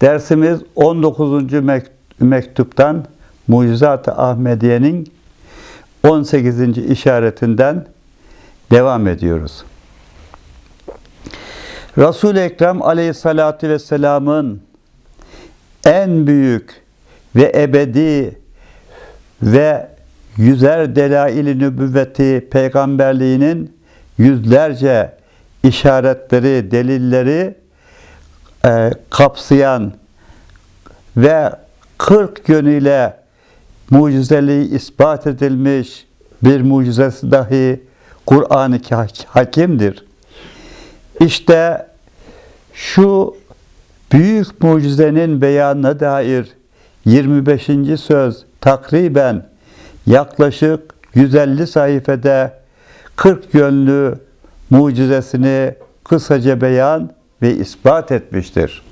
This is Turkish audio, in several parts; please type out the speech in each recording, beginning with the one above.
Dersimiz 19. mek- mektuptan Mucizat-ı Ahmediye'nin 18. işaretinden devam ediyoruz. Resul-i Ekrem Aleyhisselatü Vesselam'ın en büyük ve ebedi ve yüzer delail-i nübüvveti peygamberliğinin yüzlerce işaretleri, delilleri e, kapsayan ve 40 yönüyle mucizeliği ispat edilmiş bir mucizesi dahi Kur'an-ı Hakim'dir. İşte şu büyük mucizenin beyanına dair 25. söz takriben yaklaşık 150 sayfada 40 yönlü mucizesini kısaca beyan ve ispat etmiştir.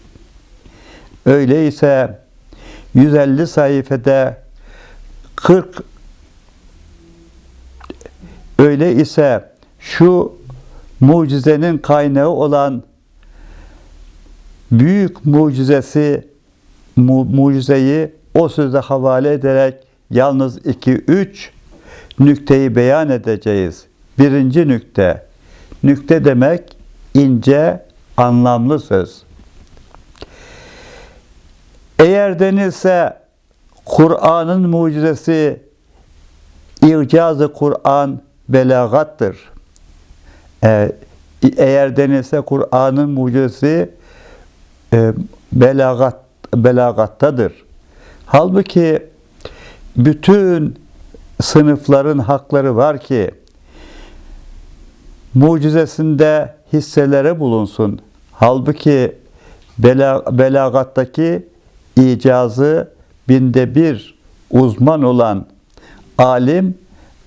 Öyleyse 150 sayfada 40 öyle ise şu mucizenin kaynağı olan büyük mucizesi mu, mucizeyi o söze havale ederek yalnız 2-3 nükteyi beyan edeceğiz. Birinci nükte. Nükte demek ince, anlamlı söz. Eğer denilse Kur'an'ın mucizesi İcazı Kur'an belagattır. Ee, eğer denilse Kur'an'ın mucizesi e, belagat belagattadır. Halbuki bütün sınıfların hakları var ki mucizesinde hisselere bulunsun. Halbuki bela, belagattaki icazı binde bir uzman olan alim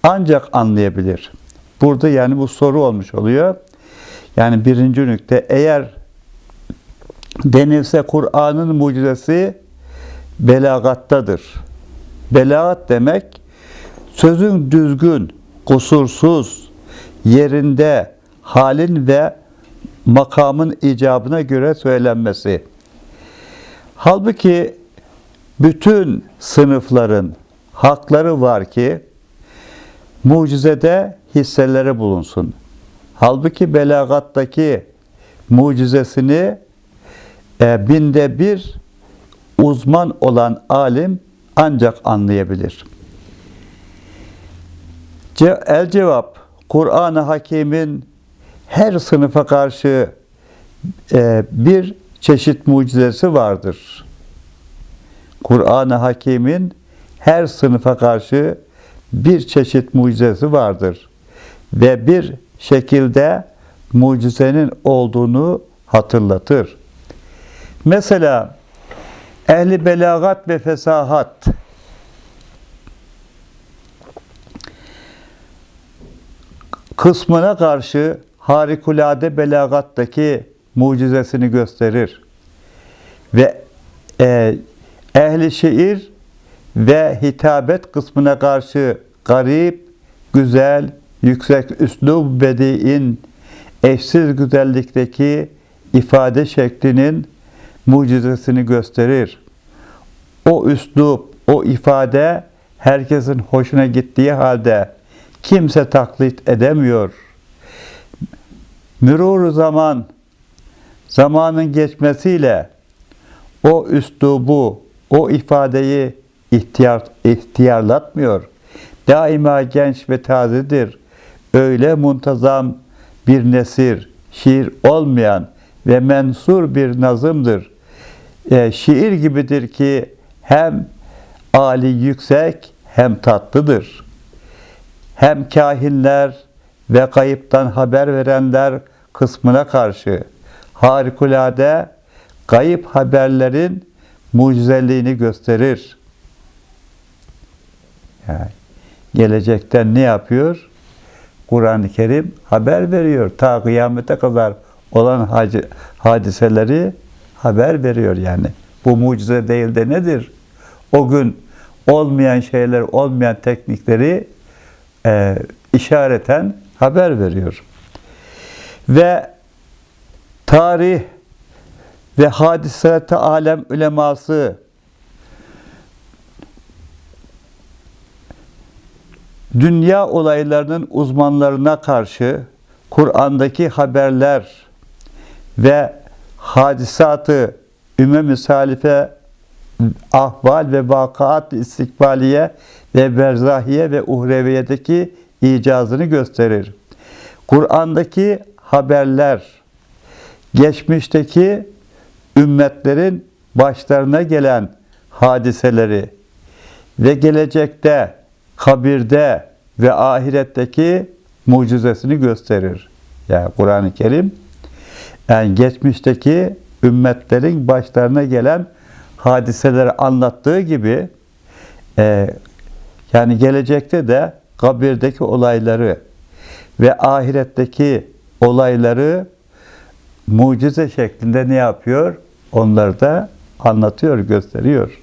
ancak anlayabilir. Burada yani bu soru olmuş oluyor. Yani birinci nükte eğer denilse Kur'an'ın mucizesi belagattadır. Belagat demek sözün düzgün, kusursuz, yerinde, halin ve makamın icabına göre söylenmesi. Halbuki bütün sınıfların hakları var ki mucizede hisseleri bulunsun. Halbuki belagattaki mucizesini e, binde bir uzman olan alim ancak anlayabilir. Ce- El cevap, Kur'an-ı Hakim'in her sınıfa karşı e, bir çeşit mucizesi vardır. Kur'an-ı Hakim'in her sınıfa karşı bir çeşit mucizesi vardır. Ve bir şekilde mucizenin olduğunu hatırlatır. Mesela ehli belagat ve fesahat kısmına karşı harikulade belagattaki mucizesini gösterir. Ve e, ehli şiir ve hitabet kısmına karşı garip, güzel, yüksek üslub bediin eşsiz güzellikteki ifade şeklinin mucizesini gösterir. O üslup, o ifade herkesin hoşuna gittiği halde kimse taklit edemiyor. Mürur zaman, zamanın geçmesiyle o üslubu, o ifadeyi ihtiyar, ihtiyarlatmıyor. Daima genç ve tazedir. Öyle muntazam bir nesir, şiir olmayan ve mensur bir nazımdır. E, şiir gibidir ki hem ali yüksek hem tatlıdır. Hem kahinler ve kayıptan haber verenler kısmına karşı harikulade kayıp haberlerin mucizeliğini gösterir. Yani gelecekten ne yapıyor? Kur'an-ı Kerim haber veriyor. Ta kıyamete kadar olan hadiseleri haber veriyor yani. Bu mucize değil de nedir? O gün olmayan şeyler, olmayan teknikleri e, işareten haber veriyor. Ve tarih ve hadisete alem uleması dünya olaylarının uzmanlarına karşı Kur'an'daki haberler ve hadisatı ümmem-i salife ahval ve vakaat istikbaliye ve berzahiye ve uhreviyedeki icazını gösterir. Kur'an'daki haberler geçmişteki ümmetlerin başlarına gelen hadiseleri ve gelecekte, kabirde ve ahiretteki mucizesini gösterir. Yani Kur'an-ı Kerim yani geçmişteki ümmetlerin başlarına gelen hadiseleri anlattığı gibi e, yani gelecekte de kabirdeki olayları ve ahiretteki olayları mucize şeklinde ne yapıyor? Onları da anlatıyor, gösteriyor.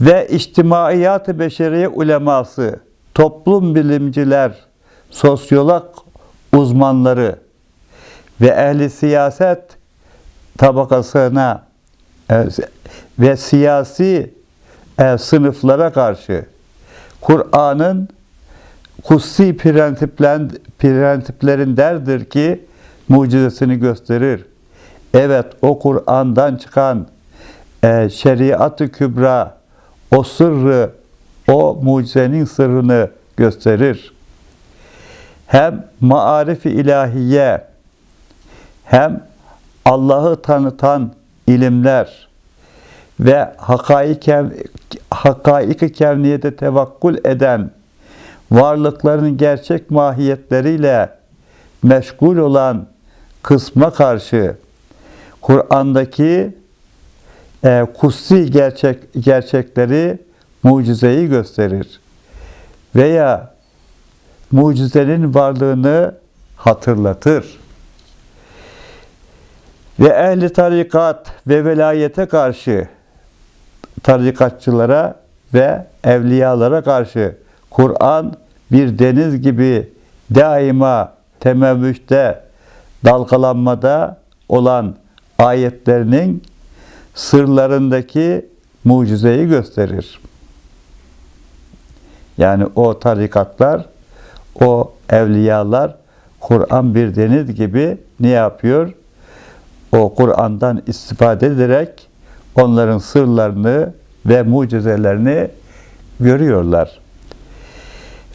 Ve içtimaiyat-ı beşeriye uleması, toplum bilimciler, sosyolog uzmanları ve ehli siyaset tabakasına e, ve siyasi e, sınıflara karşı Kur'an'ın kutsi prensiplerindendir ki mucizesini gösterir. Evet o Kur'an'dan çıkan e, şeriat-ı kübra o sırrı, o mucizenin sırrını gösterir. Hem maarif-i ilahiye hem Allah'ı tanıtan ilimler ve hakaik-i kevniyete tevakkul eden varlıkların gerçek mahiyetleriyle meşgul olan kısma karşı Kur'an'daki e, kutsi gerçek, gerçekleri mucizeyi gösterir. Veya mucizenin varlığını hatırlatır. Ve ehli tarikat ve velayete karşı tarikatçılara ve evliyalara karşı Kur'an bir deniz gibi daima temevvüşte, dalgalanmada olan ayetlerinin sırlarındaki mucizeyi gösterir. Yani o tarikatlar, o evliyalar Kur'an bir deniz gibi ne yapıyor? O Kur'an'dan istifade ederek onların sırlarını ve mucizelerini görüyorlar.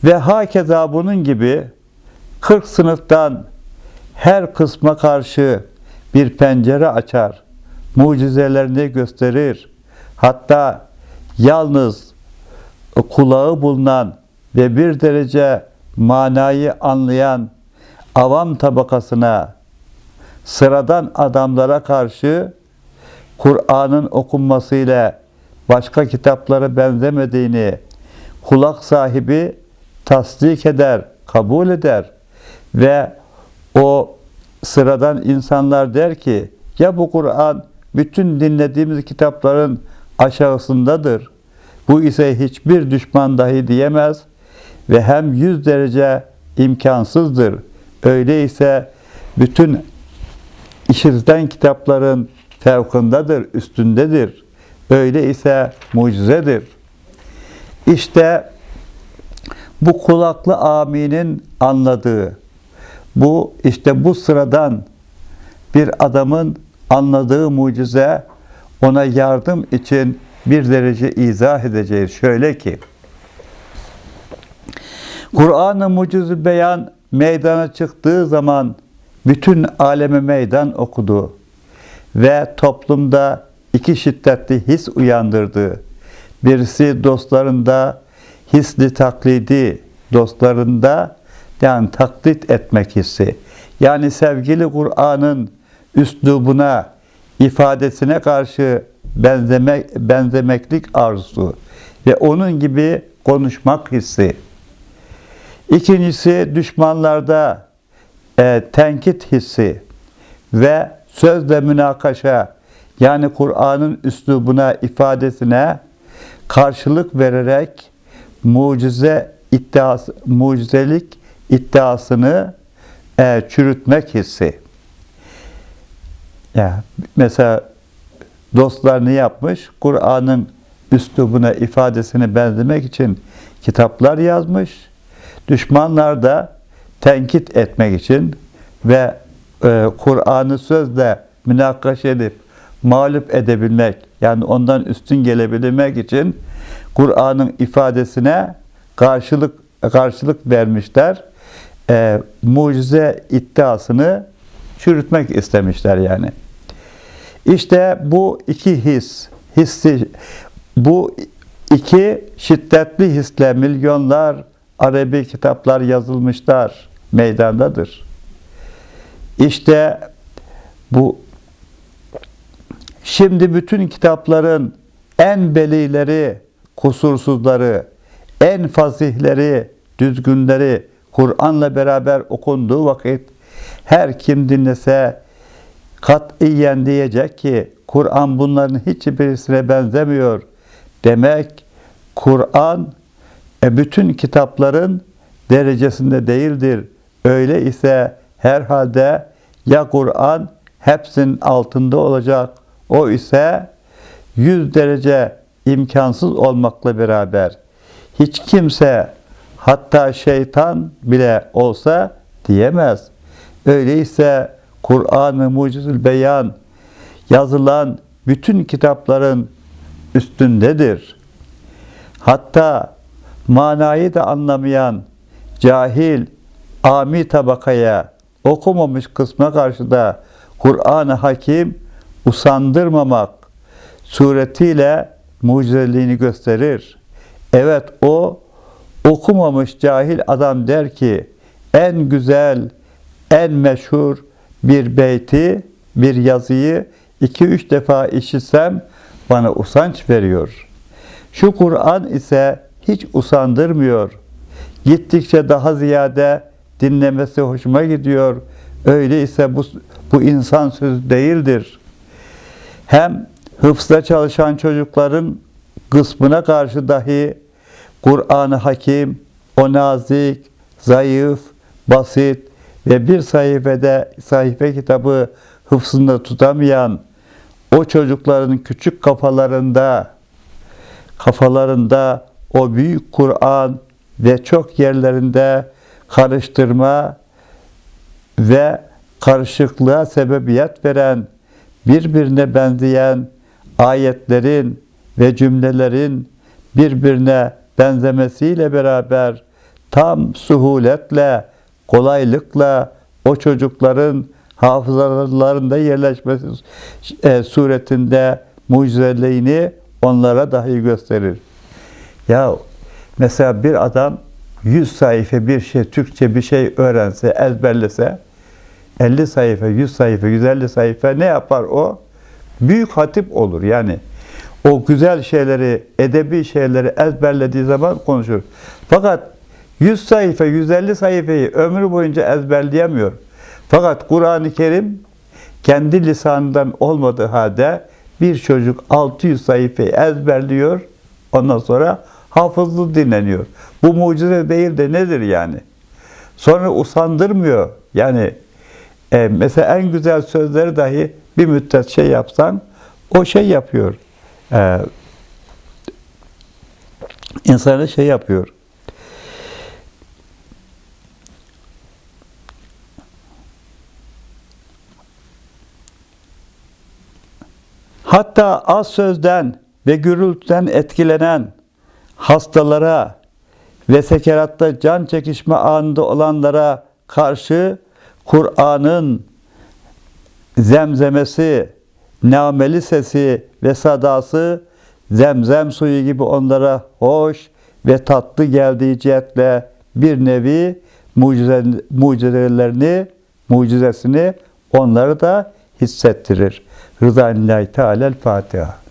Ve hakeza bunun gibi 40 sınıftan her kısma karşı bir pencere açar, mucizelerini gösterir. Hatta yalnız kulağı bulunan ve bir derece manayı anlayan avam tabakasına, sıradan adamlara karşı Kur'an'ın okunmasıyla başka kitaplara benzemediğini kulak sahibi tasdik eder, kabul eder ve o sıradan insanlar der ki ya bu Kur'an bütün dinlediğimiz kitapların aşağısındadır. Bu ise hiçbir düşman dahi diyemez ve hem yüz derece imkansızdır. Öyleyse bütün işirden kitapların fevkındadır, üstündedir. Öyle ise mucizedir. İşte bu kulaklı aminin anladığı, bu işte bu sıradan bir adamın anladığı mucize ona yardım için bir derece izah edeceğiz. Şöyle ki, Kur'an-ı Muciz Beyan meydana çıktığı zaman bütün aleme meydan okudu ve toplumda iki şiddetli his uyandırdı. Birisi dostlarında hisli taklidi, dostlarında yani taklit etmek hissi. Yani sevgili Kur'an'ın üslubuna, ifadesine karşı benzemek, benzemeklik arzusu ve onun gibi konuşmak hissi. İkincisi düşmanlarda e, tenkit hissi ve sözle münakaşa yani Kur'an'ın üslubuna, ifadesine karşılık vererek mucize iddiası, mucizelik iddiasını e, çürütmek hissi. Ya mesela dostlar ne yapmış? Kur'an'ın üslubuna, ifadesine benzemek için kitaplar yazmış. Düşmanlar da tenkit etmek için ve e, Kur'an'ı sözle münakaşa edip mağlup edebilmek, yani ondan üstün gelebilmek için Kur'an'ın ifadesine karşılık karşılık vermişler. E, mucize iddiasını çürütmek istemişler yani. İşte bu iki his, hissi, bu iki şiddetli hisle milyonlar Arabi kitaplar yazılmışlar meydandadır. İşte bu şimdi bütün kitapların en belileri, kusursuzları, en fasihleri, düzgünleri Kur'an'la beraber okunduğu vakit her kim dinlese katiyen diyecek ki Kur'an bunların hiçbirisine benzemiyor. Demek Kur'an e, bütün kitapların derecesinde değildir. Öyle ise herhalde ya Kur'an hepsinin altında olacak. O ise yüz derece imkansız olmakla beraber hiç kimse hatta şeytan bile olsa diyemez. Öyleyse Kur'an-ı Mucizül Beyan yazılan bütün kitapların üstündedir. Hatta manayı da anlamayan cahil, ami tabakaya, okumamış kısma karşı da Kur'an-ı Hakim usandırmamak suretiyle mucizeliğini gösterir. Evet o okumamış cahil adam der ki en güzel, en meşhur bir beyti, bir yazıyı iki üç defa işitsem bana usanç veriyor. Şu Kur'an ise hiç usandırmıyor. Gittikçe daha ziyade dinlemesi hoşuma gidiyor. Öyleyse bu, bu insan sözü değildir. Hem hıfzda çalışan çocukların kısmına karşı dahi Kur'an-ı Hakim, o nazik, zayıf, basit ve bir sayfede sayfa kitabı hıfzında tutamayan o çocukların küçük kafalarında kafalarında o büyük Kur'an ve çok yerlerinde karıştırma ve karışıklığa sebebiyet veren birbirine benzeyen ayetlerin ve cümlelerin birbirine benzemesiyle beraber tam suhuletle, kolaylıkla o çocukların hafızalarında yerleşmesi e, suretinde mucizeliğini onlara dahi gösterir. Ya mesela bir adam 100 sayfa bir şey, Türkçe bir şey öğrense, ezberlese 50 sayfa, 100 sayfa, 150 sayfa ne yapar o? Büyük hatip olur yani. O güzel şeyleri, edebi şeyleri ezberlediği zaman konuşur. Fakat 100 sayfa, 150 sayfayı ömrü boyunca ezberleyemiyor. Fakat Kur'an-ı Kerim kendi lisanından olmadığı halde bir çocuk 600 sayfayı ezberliyor. Ondan sonra hafızlı dinleniyor. Bu mucize değil de nedir yani? Sonra usandırmıyor. Yani e, mesela en güzel sözleri dahi bir müddet şey yapsan o şey yapıyor. E, insanı şey yapıyor. Hatta az sözden ve gürültüden etkilenen hastalara ve sekeratta can çekişme anında olanlara karşı Kur'an'ın zemzemesi, nameli sesi ve sadası zemzem suyu gibi onlara hoş ve tatlı geldiği cihetle bir nevi mucize, mucizelerini, mucizesini onları da hissettirir. Rıza Teala Fatiha.